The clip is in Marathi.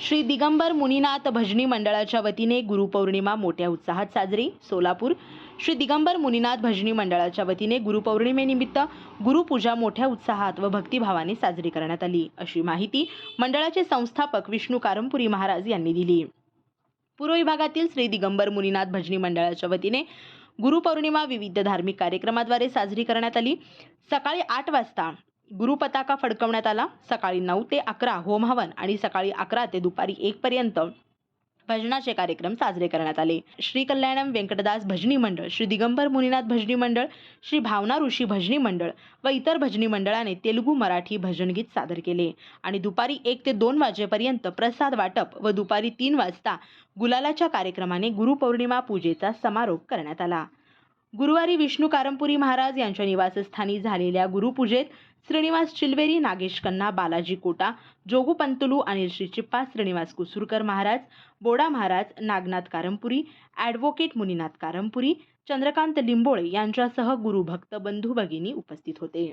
श्री दिगंबर मुनीनाथ भजनी मंडळाच्या वतीने गुरुपौर्णिमा मोठ्या उत्साहात साजरी. सोलापूर. श्री दिगंबर मुनीनाथ भजनी मंडळाच्या वतीने गुरुपौर्णिमेनिमित्त गुरुपूजा मोठ्या उत्साहात व भक्तिभावाने साजरी करण्यात आली. अशी माहिती मंडळाचे संस्थापक विष्णू कारमपुरी महाराज यांनी दिली. पूर्व विभागातील श्री दिगंबर मुनीनाथ भजनी मंडळाच्या वतीने गुरुपौर्णिमा विविध धार्मिक कार्यक्रमाद्वारे साजरी करण्यात आली. सकाळी आठ वाजता गुरुपताका फडकवण्यात आला. सकाळी नऊ ते अकरा होम हवन आणि सकाळी अकरा ते दुपारी एक पर्यंत भजनाचे कार्यक्रम साजरे करण्यात आले. श्री कल्याणम व्यंकटदास भजनी मंडळ श्री दिगंबर मुनीनाथ भजनी मंडळ श्री भावना ऋषी भजनी मंडळ व इतर भजनी मंडळाने तेलुगू मराठी भजनगीत सादर केले. आणि दुपारी एक ते दोन वाजेपर्यंत प्रसाद वाटप व दुपारी तीन वाजता गुलालाच्या कार्यक्रमाने गुरुपौर्णिमा पूजेचा समारोप करण्यात आला. गुरुवारी विष्णू कारंपुरी महाराज यांच्या निवासस्थानी झालेल्या गुरुपूजेत श्रीनिवास चिलवेरी नागेश कन्ना बालाजी कोटा जोगू पंतुलू आणि श्री चिप्पा श्रीनिवास कुसुरकर महाराज बोडा महाराज नागनाथ कारंपुरी ॲडव्होकेट मुनीनाथ कारंपुरी चंद्रकांत लिंबोळे यांच्यासह गुरुभक्त बंधू भगिनी उपस्थित होते.